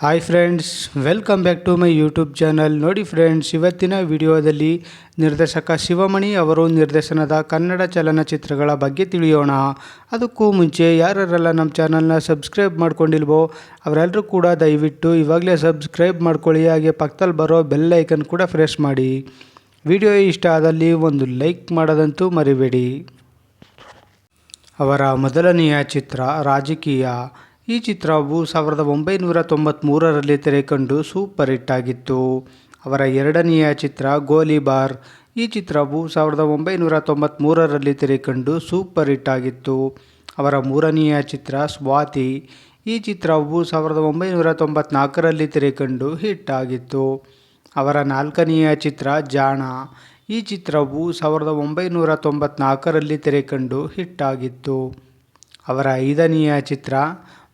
Hi friends welcome back to my YouTube channel ನೋಡಿ friends ಇವತ್ತಿನ ವಿಡಿಯೋದಲ್ಲಿ ನಿರ್ದೇಶಕ ಶಿವಮಣಿ ಅವರು ನಿರ್ದೇಶನದ ಕನ್ನಡ ಚಲನಚಿತ್ರಗಳ ಬಗ್ಗೆ ತಿಳಿಯೋಣ. ಅದಕ್ಕೂ ಮುಂಚೆ ಯಾರೆಲ್ಲ ನಮ್ಮ ಚಾನಲ್ನ ಸಬ್ಸ್ಕ್ರೈಬ್ ಮಾಡ್ಕೊಂಡಿಲ್ವೋ ಅವರೆಲ್ಲರೂ ಕೂಡ ದಯವಿಟ್ಟು ಇವಾಗಲೇ ಸಬ್ಸ್ಕ್ರೈಬ್ ಮಾಡ್ಕೊಳ್ಳಿ. ಹಾಗೆ ಪಕ್ಕದಲ್ಲಿ ಬರೋ ಬೆಲ್ ಐಕನ್ ಕೂಡ ಫ್ರೆಶ್ ಮಾಡಿ. ವಿಡಿಯೋ ಇಷ್ಟ ಆದಲ್ಲಿ ಒಂದು ಲೈಕ್ ಮಾಡೋದಂತೂ ಮರಿಬೇಡಿ. ಅವರ ಮೊದಲನೆಯ ಚಿತ್ರ ರಾಜಕೀಯ. ಈ ಚಿತ್ರವು ಸಾವಿರದ ಒಂಬೈನೂರ ತೊಂಬತ್ತ್ಮೂರರಲ್ಲಿ ತೆರೆಕಂಡು ಸೂಪರ್ ಹಿಟ್ ಆಗಿತ್ತು. ಅವರ ಎರಡನೆಯ ಚಿತ್ರ ಗೋಲಿಬಾರ್. ಈ ಚಿತ್ರವು ಸಾವಿರದ ಒಂಬೈನೂರ ತೊಂಬತ್ತ್ಮೂರರಲ್ಲಿ ತೆರೆಕಂಡು ಸೂಪರ್ ಹಿಟ್ ಆಗಿತ್ತು. ಅವರ ಮೂರನೆಯ ಚಿತ್ರ ಸ್ವಾತಿ. ಈ ಚಿತ್ರವು ಸಾವಿರದ ಒಂಬೈನೂರ ತೊಂಬತ್ನಾಲ್ಕರಲ್ಲಿ ತೆರೆಕಂಡು ಹಿಟ್ ಆಗಿತ್ತು. ಅವರ ನಾಲ್ಕನೆಯ ಚಿತ್ರ ಜಾಣ. ಈ ಚಿತ್ರವು ಸಾವಿರದ ಒಂಬೈನೂರ ತೊಂಬತ್ನಾಲ್ಕರಲ್ಲಿ ತೆರೆಕಂಡು ಹಿಟ್ ಆಗಿತ್ತು. ಅವರ ಐದನೆಯ ಚಿತ್ರ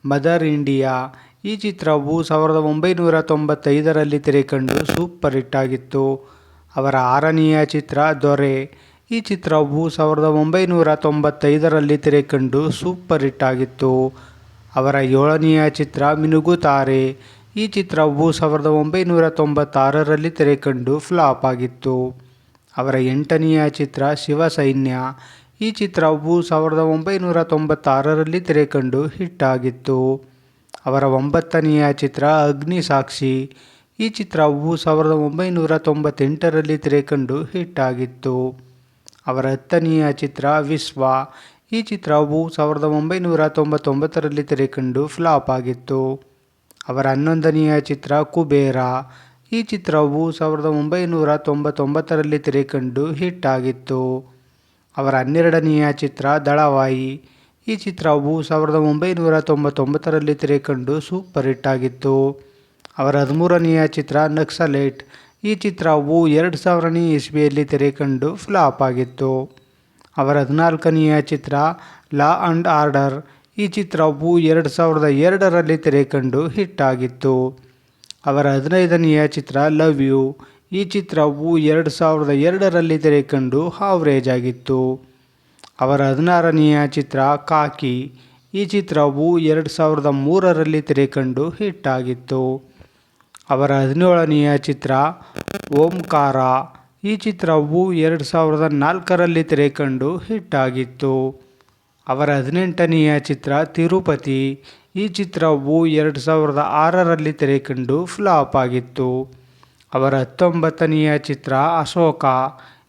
ಮದರ್ ಇಂಡಿಯಾ ಈ ಚಿತ್ರವು ಸಾವಿರದ ಒಂಬೈನೂರ ತೊಂಬತ್ತೈದರಲ್ಲಿ ತೆರೆಕಂಡು ಸೂಪರ್ ಹಿಟ್ ಆಗಿತ್ತು. ಅವರ ಆರನೆಯ ಚಿತ್ರ ದೊರೆ. ಈ ಚಿತ್ರವು ಸಾವಿರದ ಒಂಬೈನೂರ ತೊಂಬತ್ತೈದರಲ್ಲಿ ತೆರೆಕಂಡು ಸೂಪರ್ ಹಿಟ್ ಆಗಿತ್ತು. ಅವರ ಏಳನೆಯ ಚಿತ್ರ ಮಿನುಗುತಾರೆ. ಈ ಚಿತ್ರವು ಸಾವಿರದ ಒಂಬೈನೂರ ತೊಂಬತ್ತಾರರಲ್ಲಿ ತೆರೆಕಂಡು ಫ್ಲಾಪ್ ಆಗಿತ್ತು. ಅವರ ಎಂಟನೆಯ ಚಿತ್ರ ಶಿವಸೈನ್ಯ. ಈ ಚಿತ್ರವು ಸಾವಿರದ ಒಂಬೈನೂರ ತೊಂಬತ್ತಾರರಲ್ಲಿ ತೆರೆಕಂಡು ಹಿಟ್ ಆಗಿತ್ತು ಅವರ ಒಂಬತ್ತನೆಯ ಚಿತ್ರ ಅಗ್ನಿ ಸಾಕ್ಷಿ. ಈ ಚಿತ್ರವು ಸಾವಿರದ ಒಂಬೈನೂರ ತೊಂಬತ್ತೆಂಟರಲ್ಲಿ ತೆರೆಕಂಡು ಹಿಟ್ ಆಗಿತ್ತು ಅವರ ಹತ್ತನೆಯ ಚಿತ್ರ ವಿಶ್ವ. ಈ ಚಿತ್ರವು ಸಾವಿರದ ಒಂಬೈನೂರ ತೊಂಬತ್ತೊಂಬತ್ತರಲ್ಲಿ ತೆರೆಕಂಡು ಫ್ಲಾಪ್ ಆಗಿತ್ತು. ಅವರ ಹನ್ನೊಂದನೆಯ ಚಿತ್ರ ಕುಬೇರ. ಈ ಚಿತ್ರವು ಸಾವಿರದ ಒಂಬೈನೂರ ತೊಂಬತ್ತೊಂಬತ್ತರಲ್ಲಿ ತೆರೆಕಂಡು ಹಿಟ್ ಆಗಿತ್ತು ಅವರ ಹನ್ನೆರಡನೆಯ ಚಿತ್ರ ದಳವಾಯಿ. ಈ ಚಿತ್ರವು ಸಾವಿರದ ಒಂಬೈನೂರ ತೊಂಬತ್ತೊಂಬತ್ತರಲ್ಲಿ ತೆರೆಕಂಡು ಸೂಪರ್ ಹಿಟ್ ಆಗಿತ್ತು. ಅವರ ಹದಿಮೂರನೆಯ ಚಿತ್ರ ನಕ್ಸಲೇಟ್. ಈ ಚಿತ್ರವು ಎರಡು ಸಾವಿರನೇ ಇಸ್ವಿಯಲ್ಲಿ ತೆರೆಕಂಡು ಫ್ಲಾಪ್ ಆಗಿತ್ತು. ಅವರ ಹದಿನಾಲ್ಕನೆಯ ಚಿತ್ರ ಲಾ ಅಂಡ್ ಆರ್ಡರ್. ಈ ಚಿತ್ರವು ಎರಡು ಸಾವಿರದ ಎರಡರಲ್ಲಿ ತೆರೆಕಂಡು ಹಿಟ್ ಆಗಿತ್ತು. ಅವರ ಹದಿನೈದನೆಯ ಚಿತ್ರ ಲವ್ ಯು. ಈ ಚಿತ್ರವು ಎರಡು ಸಾವಿರದ ಎರಡರಲ್ಲಿ ತೆರೆಕಂಡು ಹಾವ್ರೇಜ್ ಆಗಿತ್ತು ಅವರ ಹದಿನಾರನೆಯ ಚಿತ್ರ ಕಾಕಿ. ಈ ಚಿತ್ರವು ಎರಡು ಸಾವಿರದ ಮೂರರಲ್ಲಿ ತೆರೆಕಂಡು ಹಿಟ್ ಆಗಿತ್ತು ಅವರ ಹದಿನೇಳನೆಯ ಚಿತ್ರ ಓಂಕಾರ. ಈ ಚಿತ್ರವು ಎರಡು ಸಾವಿರದ ನಾಲ್ಕರಲ್ಲಿ ತೆರೆಕಂಡು ಹಿಟ್ ಆಗಿತ್ತು ಅವರ ಹದಿನೆಂಟನೆಯ ಚಿತ್ರ ತಿರುಪತಿ. ಈ ಚಿತ್ರವು ಎರಡು ಸಾವಿರದ ಆರರಲ್ಲಿ ತೆರೆಕಂಡು ಫ್ಲಾಪ್ ಆಗಿತ್ತು. ಅವರ ಹತ್ತೊಂಬತ್ತನೆಯ ಚಿತ್ರ ಅಶೋಕ.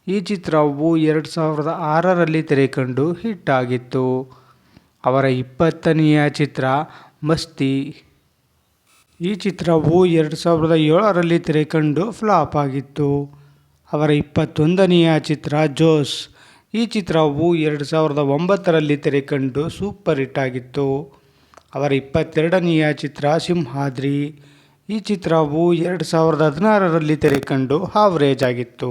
ಈ ಚಿತ್ರವು ಎರಡು ಸಾವಿರದ ಆರರಲ್ಲಿ ತೆರೆಕಂಡು ಹಿಟ್ ಆಗಿತ್ತು. ಅವರ ಇಪ್ಪತ್ತನೆಯ ಚಿತ್ರ ಮಸ್ತಿ. ಈ ಚಿತ್ರವು ಎರಡು ಸಾವಿರದ ಏಳರಲ್ಲಿ ತೆರೆಕಂಡು ಫ್ಲಾಪ್ ಆಗಿತ್ತು. ಅವರ ಇಪ್ಪತ್ತೊಂದನೆಯ ಚಿತ್ರ ಜೋಸ್. ಈ ಚಿತ್ರವು ಎರಡು ಸಾವಿರದ ಒಂಬತ್ತರಲ್ಲಿ ತೆರೆಕಂಡು ಸೂಪರ್ ಹಿಟ್ ಆಗಿತ್ತು. ಅವರ ಇಪ್ಪತ್ತೆರಡನೆಯ ಚಿತ್ರ ಸಿಂಹಾದ್ರಿ. ಈ ಚಿತ್ರವು ಎರಡು ಸಾವಿರದ ಹದಿನಾರರಲ್ಲಿ ತೆರೆಕಂಡು ಹಾವ್ರೇಜ್ ಆಗಿತ್ತು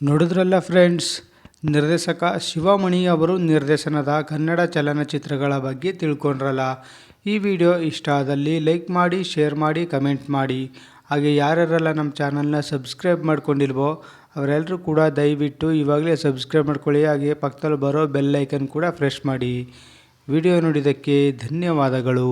ನೋಡಿದ್ರಲ್ಲ ಫ್ರೆಂಡ್ಸ್, ನಿರ್ದೇಶಕ ಶಿವಮಣಿ ಅವರು ನಿರ್ದೇಶನದ ಕನ್ನಡ ಚಲನಚಿತ್ರಗಳ ಬಗ್ಗೆ ತಿಳ್ಕೊಂಡ್ರಲ್ಲ. ಈ ವಿಡಿಯೋ ಇಷ್ಟ ಆದಲ್ಲಿ ಲೈಕ್ ಮಾಡಿ, ಶೇರ್ ಮಾಡಿ, ಕಮೆಂಟ್ ಮಾಡಿ. ಹಾಗೆ ಯಾರ್ಯಾರೆಲ್ಲ ನಮ್ಮ ಚಾನಲ್ನ ಸಬ್ಸ್ಕ್ರೈಬ್ ಮಾಡ್ಕೊಂಡಿಲ್ವೋ ಅವರೆಲ್ಲರೂ ಕೂಡ ದಯವಿಟ್ಟು ಇವಾಗಲೇ ಸಬ್ಸ್ಕ್ರೈಬ್ ಮಾಡ್ಕೊಳ್ಳಿ. ಹಾಗೆ ಪಕ್ಕದಲ್ಲಿ ಬರೋ ಬೆಲ್ ಐಕನ್ ಕೂಡ ಫ್ರೆಶ್ ಮಾಡಿ. ವಿಡಿಯೋ ನೋಡಿದ್ದಕ್ಕೆ ಧನ್ಯವಾದಗಳು.